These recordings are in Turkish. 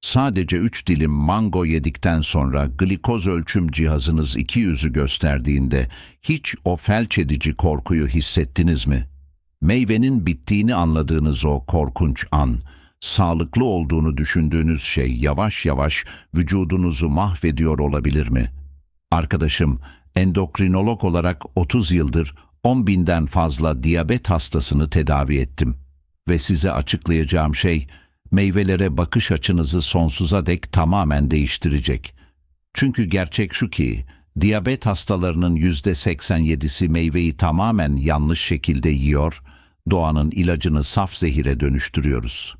Sadece 3 dilim mango yedikten sonra glikoz ölçüm cihazınız 200'ü gösterdiğinde hiç o felç edici korkuyu hissettiniz mi? Meyvenin bittiğini anladığınız o korkunç an, sağlıklı olduğunu düşündüğünüz şey yavaş yavaş vücudunuzu mahvediyor olabilir mi? Arkadaşım, endokrinolog olarak 30 yıldır 10 binden fazla diyabet hastasını tedavi ettim. Ve size açıklayacağım şey, meyvelere bakış açınızı sonsuza dek tamamen değiştirecek. Çünkü gerçek şu ki, diyabet hastalarının %87'si meyveyi tamamen yanlış şekilde yiyor, doğanın ilacını saf zehire dönüştürüyoruz.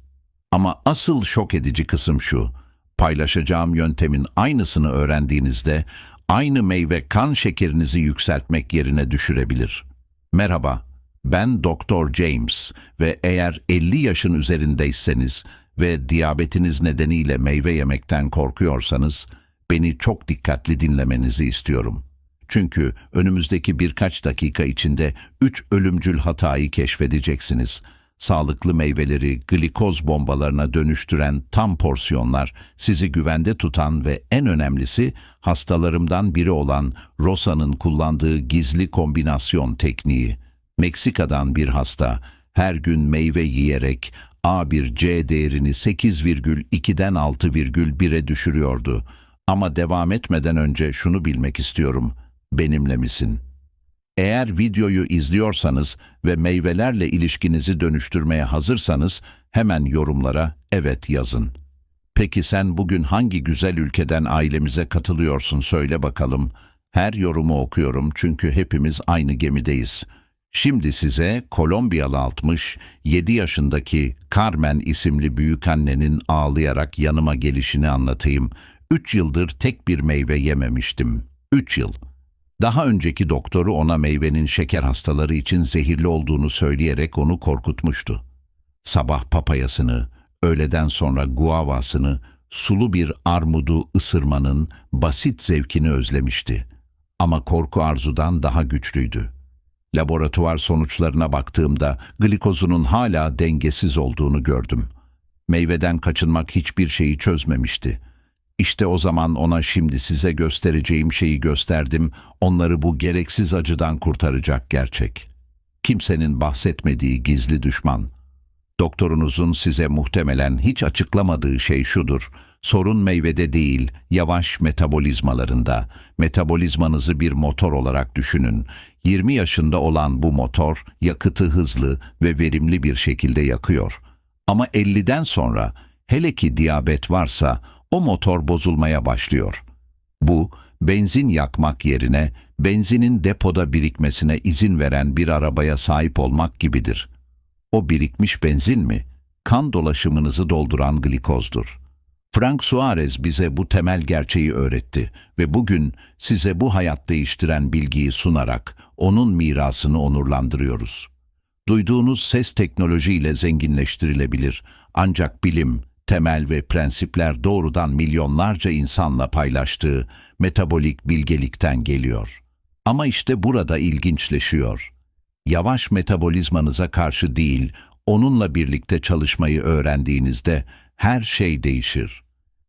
Ama asıl şok edici kısım şu, paylaşacağım yöntemin aynısını öğrendiğinizde, aynı meyve kan şekerinizi yükseltmek yerine düşürebilir. Merhaba, ben Doktor James ve eğer 50 yaşın üzerindeyseniz ve diyabetiniz nedeniyle meyve yemekten korkuyorsanız beni çok dikkatli dinlemenizi istiyorum. Çünkü önümüzdeki birkaç dakika içinde 3 ölümcül hatayı keşfedeceksiniz. Sağlıklı meyveleri glikoz bombalarına dönüştüren tam porsiyonlar sizi güvende tutan ve en önemlisi hastalarımdan biri olan Rosa'nın kullandığı gizli kombinasyon tekniği. Meksika'dan bir hasta her gün meyve yiyerek A1C değerini 8,2'den 6,1'e düşürüyordu. Ama devam etmeden önce şunu bilmek istiyorum. Benimle misin? Eğer videoyu izliyorsanız ve meyvelerle ilişkinizi dönüştürmeye hazırsanız hemen yorumlara evet yazın. Peki sen bugün hangi güzel ülkeden ailemize katılıyorsun söyle bakalım. Her yorumu okuyorum çünkü hepimiz aynı gemideyiz.'' Şimdi size Kolombiyalı 60, 7 yaşındaki Carmen isimli büyükannenin ağlayarak yanıma gelişini anlatayım. 3 yıldır tek bir meyve yememiştim. 3 yıl. Daha önceki doktoru ona meyvenin şeker hastaları için zehirli olduğunu söyleyerek onu korkutmuştu. Sabah papayasını, öğleden sonra guavasını, sulu bir armudu ısırmanın basit zevkini özlemişti. Ama korku arzudan daha güçlüydü. Laboratuvar sonuçlarına baktığımda glikozunun hala dengesiz olduğunu gördüm. Meyveden kaçınmak hiçbir şeyi çözmemişti. İşte o zaman ona şimdi size göstereceğim şeyi gösterdim, onları bu gereksiz acıdan kurtaracak gerçek. Kimsenin bahsetmediği gizli düşman. Doktorunuzun size muhtemelen hiç açıklamadığı şey şudur, sorun meyvede değil, yavaş metabolizmalarında. Metabolizmanızı bir motor olarak düşünün. 20 yaşında olan bu motor yakıtı hızlı ve verimli bir şekilde yakıyor. Ama 50'den sonra hele ki diyabet varsa o motor bozulmaya başlıyor. Bu benzin yakmak yerine benzinin depoda birikmesine izin veren bir arabaya sahip olmak gibidir. O birikmiş benzin mi? Kan dolaşımınızı dolduran glikozdur. Frank Suarez bize bu temel gerçeği öğretti ve bugün size bu hayat değiştiren bilgiyi sunarak onun mirasını onurlandırıyoruz. Duyduğunuz ses teknolojiyle zenginleştirilebilir ancak bilim, temel ve prensipler doğrudan milyonlarca insanla paylaştığı metabolik bilgelikten geliyor. Ama işte burada ilginçleşiyor. Yavaş metabolizmanıza karşı değil, onunla birlikte çalışmayı öğrendiğinizde her şey değişir.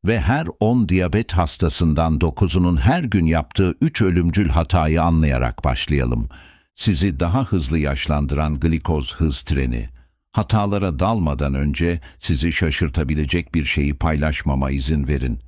Ve her 10 diyabet hastasından 9'unun her gün yaptığı 3 ölümcül hatayı anlayarak başlayalım. Sizi daha hızlı yaşlandıran glikoz hız treni. Hatalara dalmadan önce sizi şaşırtabilecek bir şeyi paylaşmama izin verin.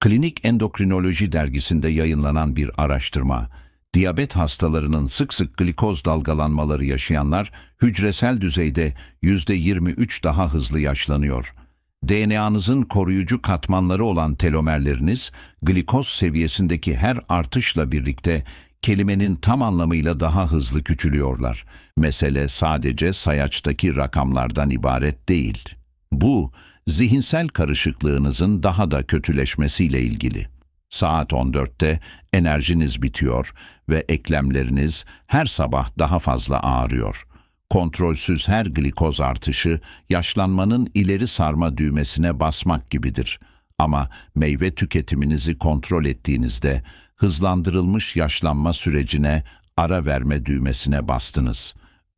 Klinik Endokrinoloji dergisinde yayınlanan bir araştırma, diyabet hastalarının sık sık glikoz dalgalanmaları yaşayanlar hücresel düzeyde %23 daha hızlı yaşlanıyor.'' DNA'nızın koruyucu katmanları olan telomerleriniz, glikoz seviyesindeki her artışla birlikte kelimenin tam anlamıyla daha hızlı küçülüyorlar. Mesele sadece sayaçtaki rakamlardan ibaret değil. Bu, zihinsel karışıklığınızın daha da kötüleşmesiyle ilgili. Saat 14'te enerjiniz bitiyor ve eklemleriniz her sabah daha fazla ağrıyor.'' Kontrolsüz her glikoz artışı yaşlanmanın ileri sarma düğmesine basmak gibidir. Ama meyve tüketiminizi kontrol ettiğinizde hızlandırılmış yaşlanma sürecine ara verme düğmesine bastınız.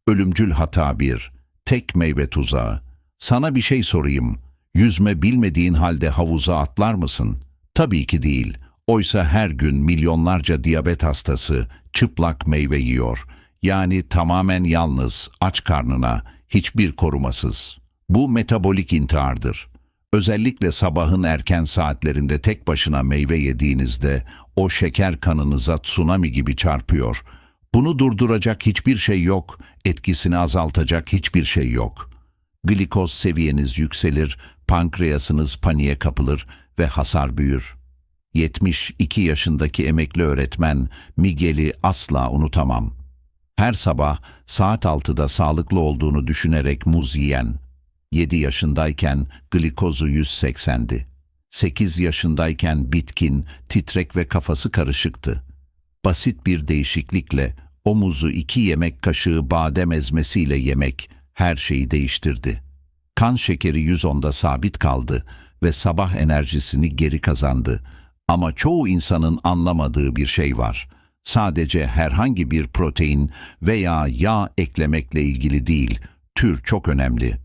Ölümcül hata bir, tek meyve tuzağı. Sana bir şey sorayım. Yüzme bilmediğin halde havuza atlar mısın? Tabii ki değil. Oysa her gün milyonlarca diyabet hastası çıplak meyve yiyor. Yani tamamen yalnız, aç karnına, hiçbir korumasız. Bu metabolik intihardır. Özellikle sabahın erken saatlerinde tek başına meyve yediğinizde o şeker kanınıza tsunami gibi çarpıyor. Bunu durduracak hiçbir şey yok, etkisini azaltacak hiçbir şey yok. Glikoz seviyeniz yükselir, pankreasınız paniğe kapılır ve hasar büyür. 72 yaşındaki emekli öğretmen Miguel'i asla unutamam. Her sabah saat 6'da sağlıklı olduğunu düşünerek muz yiyen, 7 yaşındayken glikozu 180'di. 8 yaşındayken bitkin, titrek ve kafası karışıktı. Basit bir değişiklikle o muzu iki yemek kaşığı badem ezmesiyle yemek her şeyi değiştirdi. Kan şekeri 110'da sabit kaldı ve sabah enerjisini geri kazandı. Ama çoğu insanın anlamadığı bir şey var. Sadece herhangi bir protein veya yağ eklemekle ilgili değil, tür çok önemli.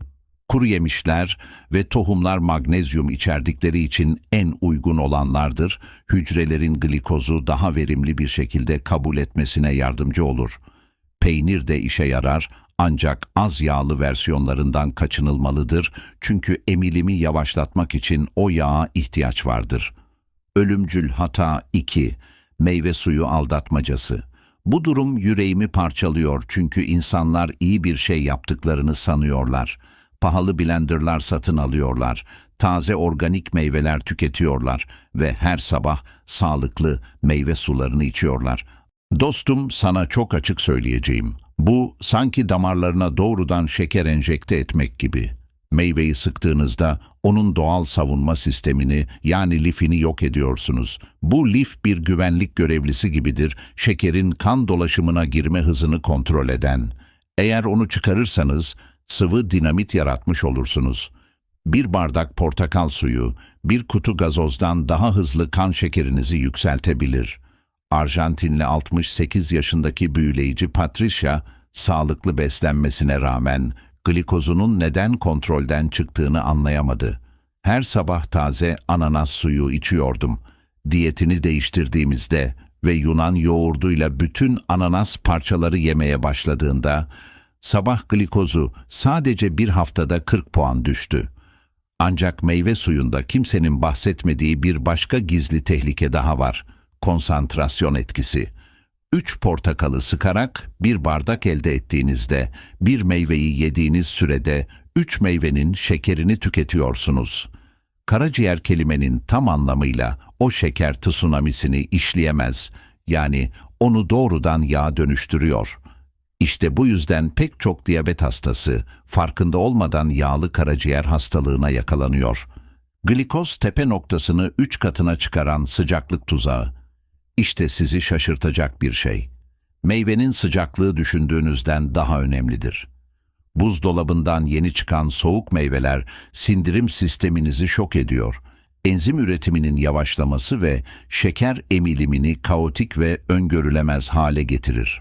Kuru yemişler ve tohumlar magnezyum içerdikleri için en uygun olanlardır. Hücrelerin glikozu daha verimli bir şekilde kabul etmesine yardımcı olur. Peynir de işe yarar ancak az yağlı versiyonlarından kaçınılmalıdır çünkü emilimi yavaşlatmak için o yağa ihtiyaç vardır. Ölümcül hata 2. Meyve suyu aldatmacası. Bu durum yüreğimi parçalıyor çünkü insanlar iyi bir şey yaptıklarını sanıyorlar. Pahalı blenderlar satın alıyorlar. Taze organik meyveler tüketiyorlar ve her sabah sağlıklı meyve sularını içiyorlar. Dostum sana çok açık söyleyeceğim. Bu sanki damarlarına doğrudan şeker enjekte etmek gibi. Meyveyi sıktığınızda onun doğal savunma sistemini yani lifini yok ediyorsunuz. Bu lif bir güvenlik görevlisi gibidir, şekerin kan dolaşımına girme hızını kontrol eden. Eğer onu çıkarırsanız sıvı dinamit yaratmış olursunuz. Bir bardak portakal suyu, bir kutu gazozdan daha hızlı kan şekerinizi yükseltebilir. Arjantinli 68 yaşındaki büyüleyici Patricia, sağlıklı beslenmesine rağmen glikozunun neden kontrolden çıktığını anlayamadı. Her sabah taze ananas suyu içiyordum. Diyetini değiştirdiğimizde ve Yunan yoğurduyla bütün ananas parçaları yemeye başladığında, sabah glikozu sadece bir haftada 40 puan düştü. Ancak meyve suyunda kimsenin bahsetmediği bir başka gizli tehlike daha var. Konsantrasyon etkisi. 3 portakalı sıkarak bir bardak elde ettiğinizde bir meyveyi yediğiniz sürede 3 meyvenin şekerini tüketiyorsunuz. Karaciğer kelimenin tam anlamıyla o şeker tsunamisini işleyemez. Yani onu doğrudan yağ dönüştürüyor. İşte bu yüzden pek çok diyabet hastası farkında olmadan yağlı karaciğer hastalığına yakalanıyor. Glikoz tepe noktasını 3 katına çıkaran sıcaklık tuzağı. İşte sizi şaşırtacak bir şey. Meyvenin sıcaklığı düşündüğünüzden daha önemlidir. Buzdolabından yeni çıkan soğuk meyveler sindirim sisteminizi şok ediyor. Enzim üretiminin yavaşlaması ve şeker emilimini kaotik ve öngörülemez hale getirir.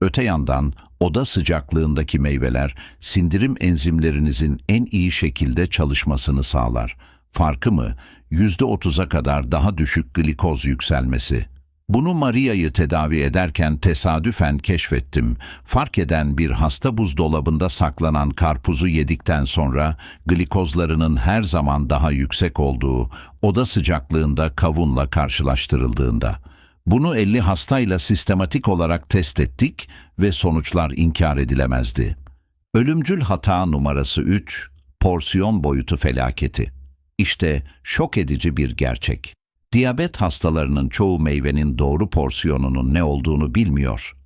Öte yandan oda sıcaklığındaki meyveler sindirim enzimlerinizin en iyi şekilde çalışmasını sağlar. Farkı mı? %30'a kadar daha düşük glikoz yükselmesi. Bunu Maria'yı tedavi ederken tesadüfen keşfettim. Fark eden bir hasta buzdolabında saklanan karpuzu yedikten sonra glikozlarının her zaman daha yüksek olduğu, oda sıcaklığında kavunla karşılaştırıldığında. Bunu 50 hastayla sistematik olarak test ettik ve sonuçlar inkar edilemezdi. Ölümcül hata numarası 3, porsiyon boyutu felaketi. İşte şok edici bir gerçek. Diyabet hastalarının çoğu meyvenin doğru porsiyonunun ne olduğunu bilmiyor.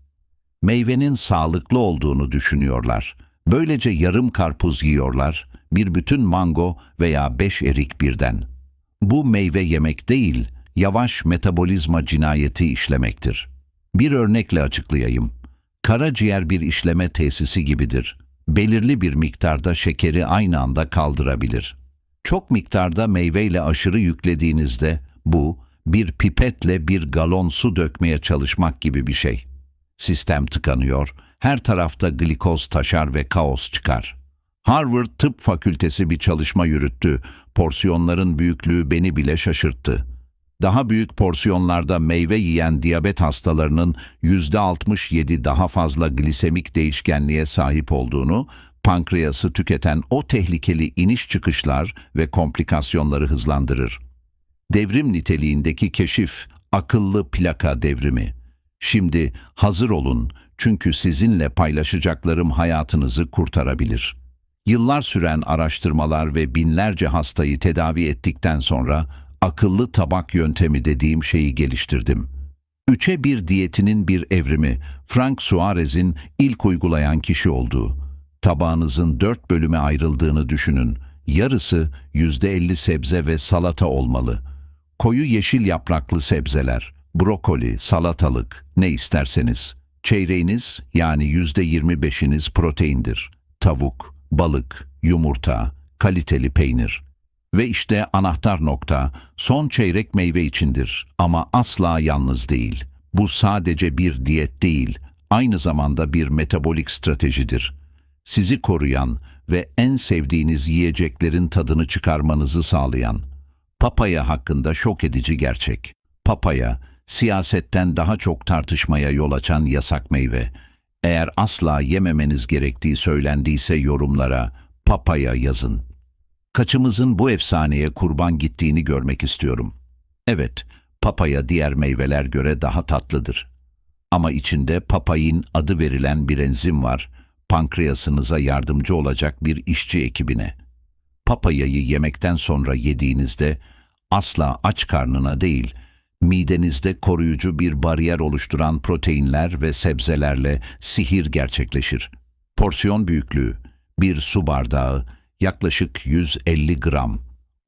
Meyvenin sağlıklı olduğunu düşünüyorlar. Böylece yarım karpuz yiyorlar, bir bütün mango veya beş erik birden. Bu meyve yemek değil, yavaş metabolizma cinayeti işlemektir. Bir örnekle açıklayayım. Karaciğer bir işleme tesisi gibidir. Belirli bir miktarda şekeri aynı anda kaldırabilir. Çok miktarda meyveyle aşırı yüklediğinizde bu bir pipetle bir galon su dökmeye çalışmak gibi bir şey. Sistem tıkanıyor, her tarafta glikoz taşar ve kaos çıkar. Harvard Tıp Fakültesi bir çalışma yürüttü. Porsiyonların büyüklüğü beni bile şaşırttı. Daha büyük porsiyonlarda meyve yiyen diyabet hastalarının %67 daha fazla glisemik değişkenliğe sahip olduğunu, pankreası tüketen o tehlikeli iniş çıkışlar ve komplikasyonları hızlandırır. Devrim niteliğindeki keşif, akıllı plaka devrimi. Şimdi hazır olun çünkü sizinle paylaşacaklarım hayatınızı kurtarabilir. Yıllar süren araştırmalar ve binlerce hastayı tedavi ettikten sonra akıllı tabak yöntemi dediğim şeyi geliştirdim. Üçe bir diyetinin bir evrimi, Frank Suarez'in ilk uygulayan kişi olduğu. Tabağınızın dört bölüme ayrıldığını düşünün. Yarısı yüzde elli sebze ve salata olmalı. Koyu yeşil yapraklı sebzeler, brokoli, salatalık, ne isterseniz. Çeyreğiniz yani yüzde yirmi beşiniz proteindir. Tavuk, balık, yumurta, kaliteli peynir. Ve işte anahtar nokta, son çeyrek meyve içindir ama asla yalnız değil. Bu sadece bir diyet değil, aynı zamanda bir metabolik stratejidir. Sizi koruyan ve en sevdiğiniz yiyeceklerin tadını çıkarmanızı sağlayan. Papaya hakkında şok edici gerçek. Papaya, siyasetten daha çok tartışmaya yol açan yasak meyve. Eğer asla yememeniz gerektiği söylendiyse yorumlara papaya yazın. Kaçımızın bu efsaneye kurban gittiğini görmek istiyorum. Evet, papaya diğer meyveler göre daha tatlıdır. Ama içinde papayin adı verilen bir enzim var, pankreasınıza yardımcı olacak bir işçi ekibine. Papayayı yemekten sonra yediğinizde asla aç karnına değil, midenizde koruyucu bir bariyer oluşturan proteinler ve sebzelerle sihir gerçekleşir. Porsiyon büyüklüğü, bir su bardağı, yaklaşık 150 gram.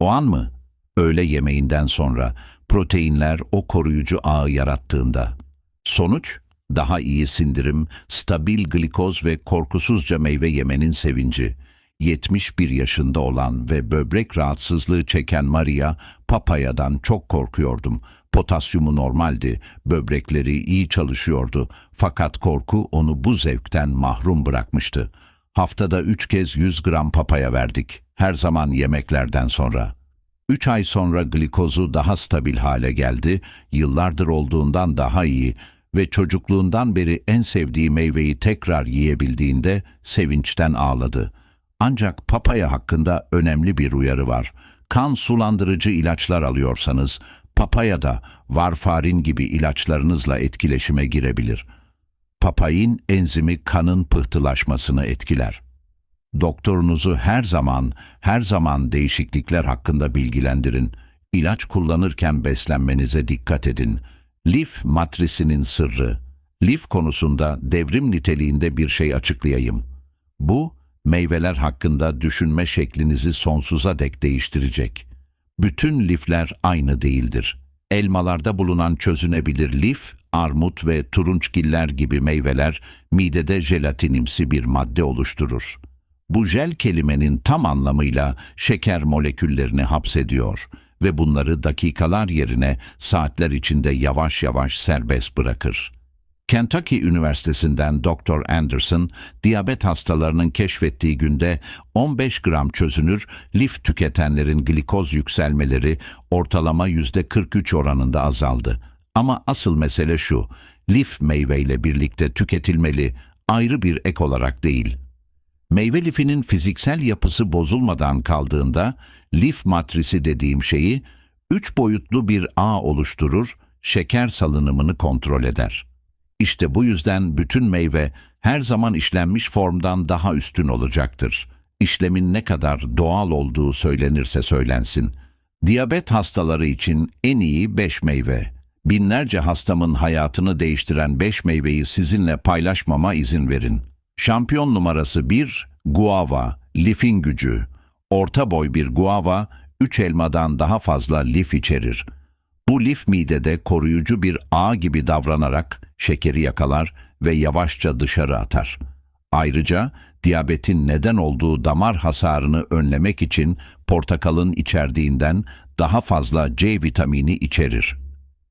O an mı? Öğle yemeğinden sonra proteinler o koruyucu ağı yarattığında. Sonuç? Daha iyi sindirim, stabil glikoz ve korkusuzca meyve yemenin sevinci. 71 yaşında olan ve böbrek rahatsızlığı çeken Maria, papayadan çok korkuyordum. Potasyumu normaldi, böbrekleri iyi çalışıyordu. Fakat korku onu bu zevkten mahrum bırakmıştı. Haftada üç kez 100 gram papaya verdik. Her zaman yemeklerden sonra. Üç ay sonra glikozu daha stabil hale geldi, yıllardır olduğundan daha iyi ve çocukluğundan beri en sevdiği meyveyi tekrar yiyebildiğinde sevinçten ağladı. Ancak papaya hakkında önemli bir uyarı var. Kan sulandırıcı ilaçlar alıyorsanız, papaya da varfarin gibi ilaçlarınızla etkileşime girebilir. Papain enzimi kanın pıhtılaşmasını etkiler. Doktorunuzu her zaman, her zaman değişiklikler hakkında bilgilendirin. İlaç kullanırken beslenmenize dikkat edin. Lif matrisinin sırrı. Lif konusunda devrim niteliğinde bir şey açıklayayım. Bu, meyveler hakkında düşünme şeklinizi sonsuza dek değiştirecek. Bütün lifler aynı değildir. Elmalarda bulunan çözünebilir lif, armut ve turunçgiller gibi meyveler midede jelatinimsi bir madde oluşturur. Bu jel kelimenin tam anlamıyla şeker moleküllerini hapsediyor ve bunları dakikalar yerine saatler içinde yavaş yavaş serbest bırakır. Kentucky Üniversitesi'nden Dr. Anderson, diyabet hastalarının keşfettiği günde 15 gram çözünür lif tüketenlerin glikoz yükselmeleri ortalama %43 oranında azaldı. Ama asıl mesele şu, lif meyveyle birlikte tüketilmeli, ayrı bir ek olarak değil. Meyve lifinin fiziksel yapısı bozulmadan kaldığında, lif matrisi dediğim şeyi, üç boyutlu bir ağ oluşturur, şeker salınımını kontrol eder. İşte bu yüzden bütün meyve her zaman işlenmiş formdan daha üstün olacaktır. İşlemin ne kadar doğal olduğu söylenirse söylensin. Diyabet hastaları için en iyi 5 meyve. Binlerce hastamın hayatını değiştiren 5 meyveyi sizinle paylaşmama izin verin. Şampiyon numarası 1, guava, lifin gücü. Orta boy bir guava, 3 elmadan daha fazla lif içerir. Bu lif midede koruyucu bir ağ gibi davranarak şekeri yakalar ve yavaşça dışarı atar. Ayrıca diyabetin neden olduğu damar hasarını önlemek için portakalın içerdiğinden daha fazla C vitamini içerir.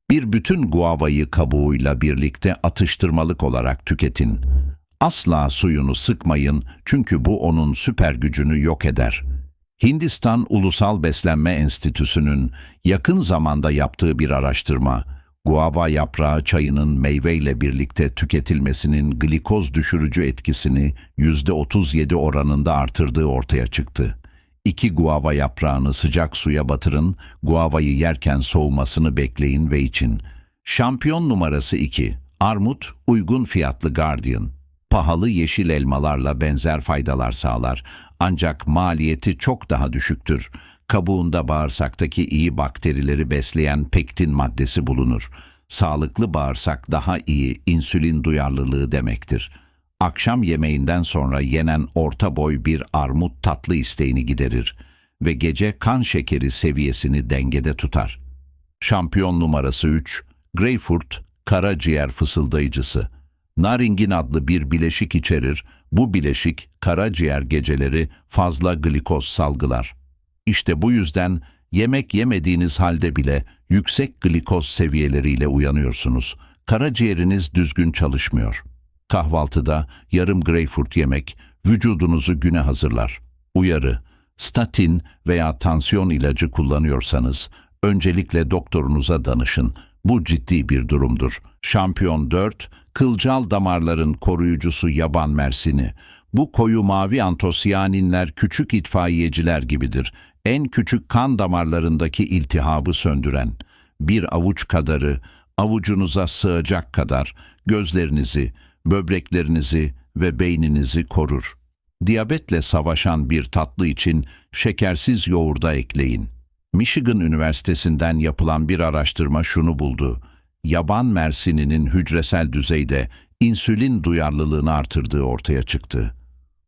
Bir bütün guavayı kabuğuyla birlikte atıştırmalık olarak tüketin. Asla suyunu sıkmayın çünkü bu onun süper gücünü yok eder. Hindistan Ulusal Beslenme Enstitüsü'nün yakın zamanda yaptığı bir araştırma, guava yaprağı çayının meyveyle birlikte tüketilmesinin glikoz düşürücü etkisini %37 oranında artırdığı ortaya çıktı. İki guava yaprağını sıcak suya batırın, guavayı yerken soğumasını bekleyin ve için. Şampiyon numarası 2. Armut, uygun fiyatlı Guardian. Pahalı yeşil elmalarla benzer faydalar sağlar. Ancak maliyeti çok daha düşüktür. Kabuğunda bağırsaktaki iyi bakterileri besleyen pektin maddesi bulunur. Sağlıklı bağırsak daha iyi insülin duyarlılığı demektir. Akşam yemeğinden sonra yenen orta boy bir armut tatlı isteğini giderir ve gece kan şekeri seviyesini dengede tutar. Şampiyon numarası 3, Greyfurt karaciğer fısıldayıcısı. Naringin adlı bir bileşik içerir. Bu bileşik karaciğer geceleri fazla glikoz salgılar. İşte bu yüzden yemek yemediğiniz halde bile yüksek glikoz seviyeleriyle uyanıyorsunuz. Karaciğeriniz düzgün çalışmıyor. Kahvaltıda yarım greyfurt yemek vücudunuzu güne hazırlar. Uyarı, statin veya tansiyon ilacı kullanıyorsanız öncelikle doktorunuza danışın. Bu ciddi bir durumdur. Şampiyon 4, kılcal damarların koruyucusu yaban mersini. Bu koyu mavi antosiyaninler küçük itfaiyeciler gibidir. En küçük kan damarlarındaki iltihabı söndüren. Bir avuç kadarı, avucunuza sığacak kadar gözlerinizi, böbreklerinizi ve beyninizi korur. Diyabetle savaşan bir tatlı için şekersiz yoğurda ekleyin. Michigan Üniversitesi'nden yapılan bir araştırma şunu buldu. Yaban mersininin hücresel düzeyde insülin duyarlılığını artırdığı ortaya çıktı.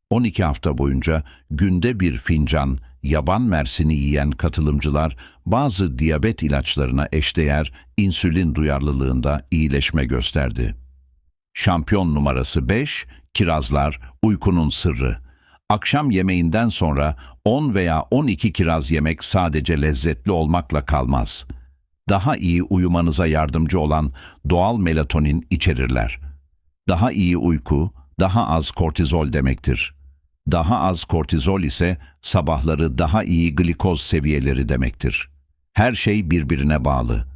12 hafta boyunca günde bir fincan yaban mersini yiyen katılımcılar bazı diyabet ilaçlarına eşdeğer insülin duyarlılığında iyileşme gösterdi. Şampiyon numarası 5, kirazlar, uykunun sırrı. Akşam yemeğinden sonra 10 veya 12 kiraz yemek sadece lezzetli olmakla kalmaz. Daha iyi uyumanıza yardımcı olan doğal melatonin içerirler. Daha iyi uyku, daha az kortizol demektir. Daha az kortizol ise sabahları daha iyi glikoz seviyeleri demektir. Her şey birbirine bağlı.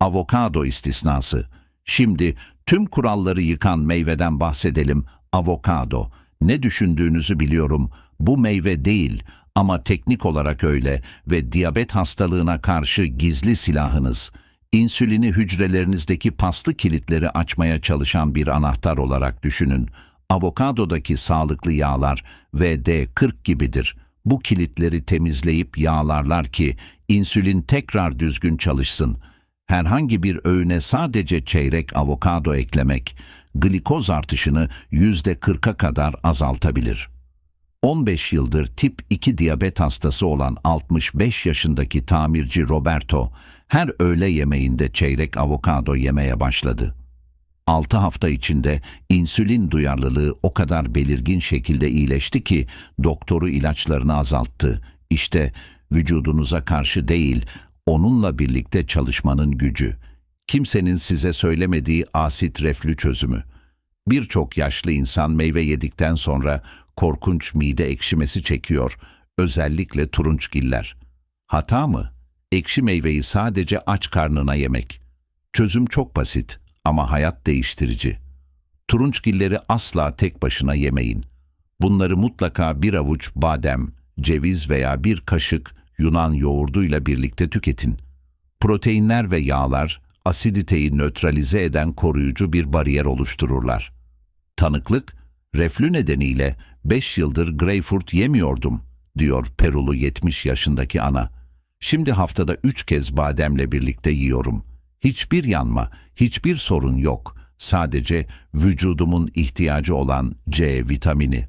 Avokado istisnası. Şimdi tüm kuralları yıkan meyveden bahsedelim. Avokado. Ne düşündüğünüzü biliyorum. Bu meyve değil ama teknik olarak öyle ve diyabet hastalığına karşı gizli silahınız. İnsülini hücrelerinizdeki paslı kilitleri açmaya çalışan bir anahtar olarak düşünün. Avokadodaki sağlıklı yağlar VD40 gibidir. Bu kilitleri temizleyip yağlarlar ki insülin tekrar düzgün çalışsın. Herhangi bir öğüne sadece çeyrek avokado eklemek, glikoz artışını %40'a kadar azaltabilir. 15 yıldır tip 2 diyabet hastası olan 65 yaşındaki tamirci Roberto, her öğle yemeğinde çeyrek avokado yemeye başladı. 6 hafta içinde insülin duyarlılığı o kadar belirgin şekilde iyileşti ki doktoru ilaçlarını azalttı. İşte vücudunuza karşı değil, onunla birlikte çalışmanın gücü. Kimsenin size söylemediği asit reflü çözümü. Birçok yaşlı insan meyve yedikten sonra korkunç mide ekşimesi çekiyor, özellikle turunçgiller. Hata mı? Ekşi meyveyi sadece aç karnına yemek. Çözüm çok basit ama hayat değiştirici. Turunçgilleri asla tek başına yemeyin. Bunları mutlaka bir avuç badem, ceviz veya bir kaşık Yunan yoğurduyla birlikte tüketin. Proteinler ve yağlar asiditeyi nötralize eden koruyucu bir bariyer oluştururlar. Tanıklık, reflü nedeniyle 5 yıldır greyfurt yemiyordum, diyor Perulu 70 yaşındaki ana. Şimdi haftada 3 kez bademle birlikte yiyorum. Hiçbir yanma, hiçbir sorun yok. Sadece vücudumun ihtiyacı olan C vitamini.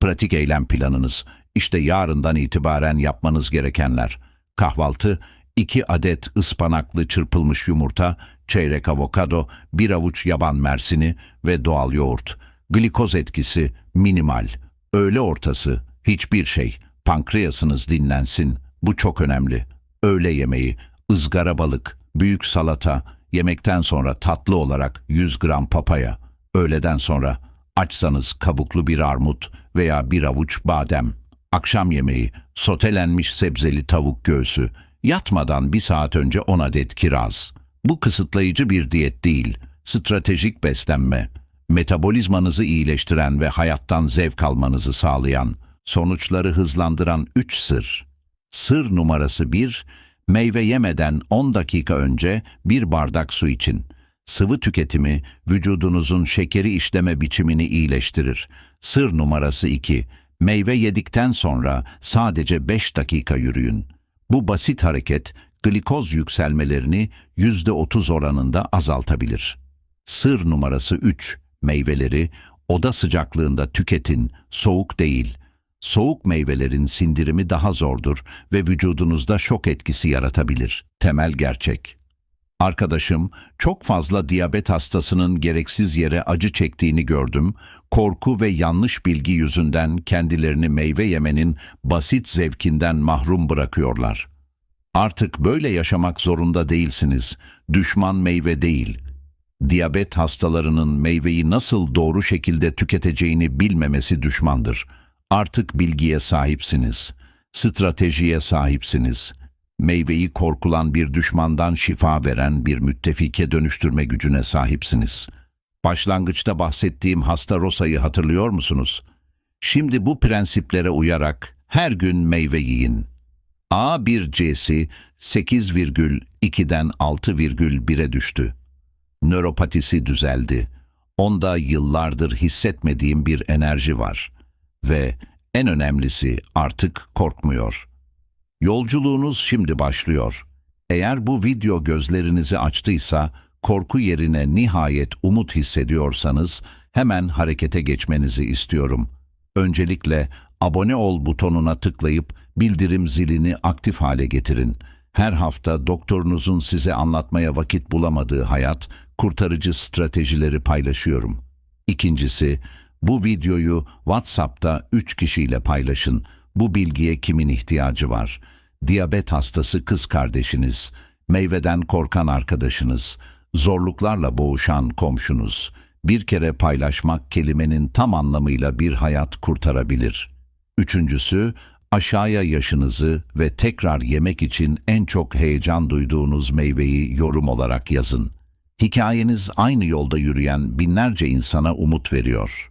Pratik eylem planınız. İşte yarından itibaren yapmanız gerekenler. Kahvaltı, 2 adet ıspanaklı çırpılmış yumurta, çeyrek avokado, bir avuç yaban mersini ve doğal yoğurt. Glikoz etkisi minimal. Öğle ortası hiçbir şey. Pankreasınız dinlensin. Bu çok önemli. Öğle yemeği, ızgara balık, büyük salata, yemekten sonra tatlı olarak 100 gram papaya. Öğleden sonra Açsanız kabuklu bir armut veya bir avuç badem. Akşam yemeği, sotelenmiş sebzeli tavuk göğsü. Yatmadan bir saat önce 10 adet kiraz. Bu kısıtlayıcı bir diyet değil, stratejik beslenme. Metabolizmanızı iyileştiren ve hayattan zevk almanızı sağlayan, sonuçları hızlandıran 3 sır. Sır numarası 1, meyve yemeden 10 dakika önce bir bardak su için. Sıvı tüketimi vücudunuzun şekeri işleme biçimini iyileştirir. Sır numarası 2, meyve yedikten sonra sadece 5 dakika yürüyün. Bu basit hareket glikoz yükselmelerini %30 oranında azaltabilir. Sır numarası 3, meyveleri oda sıcaklığında tüketin, soğuk değil. Soğuk meyvelerin sindirimi daha zordur ve vücudunuzda şok etkisi yaratabilir. Temel gerçek. Arkadaşım çok fazla diyabet hastasının gereksiz yere acı çektiğini gördüm. Korku ve yanlış bilgi yüzünden kendilerini meyve yemenin basit zevkinden mahrum bırakıyorlar. Artık böyle yaşamak zorunda değilsiniz. Düşman meyve değil. Diyabet hastalarının meyveyi nasıl doğru şekilde tüketeceğini bilmemesi düşmandır. Artık bilgiye sahipsiniz. Stratejiye sahipsiniz. Meyveyi korkulan bir düşmandan şifa veren bir müttefike dönüştürme gücüne sahipsiniz. Başlangıçta bahsettiğim hasta Rosa'yı hatırlıyor musunuz? Şimdi bu prensiplere uyarak her gün meyve yiyin. A1C'si 8,2'den 6,1'e düştü. Nöropatisi düzeldi. Onda yıllardır hissetmediğim bir enerji var. Ve en önemlisi artık korkmuyor. Yolculuğunuz şimdi başlıyor. Eğer bu video gözlerinizi açtıysa, korku yerine nihayet umut hissediyorsanız hemen harekete geçmenizi istiyorum. Öncelikle abone ol butonuna tıklayıp bildirim zilini aktif hale getirin. Her hafta doktorunuzun size anlatmaya vakit bulamadığı hayat kurtarıcı stratejileri paylaşıyorum. İkincisi, bu videoyu WhatsApp'ta 3 kişiyle paylaşın. Bu bilgiye kimin ihtiyacı var? Diyabet hastası kız kardeşiniz, meyveden korkan arkadaşınız, zorluklarla boğuşan komşunuz. Bir kere paylaşmak kelimenin tam anlamıyla bir hayat kurtarabilir. Üçüncüsü, aşağıya yaşınızı ve tekrar yemek için en çok heyecan duyduğunuz meyveyi yorum olarak yazın. Hikayeniz aynı yolda yürüyen binlerce insana umut veriyor.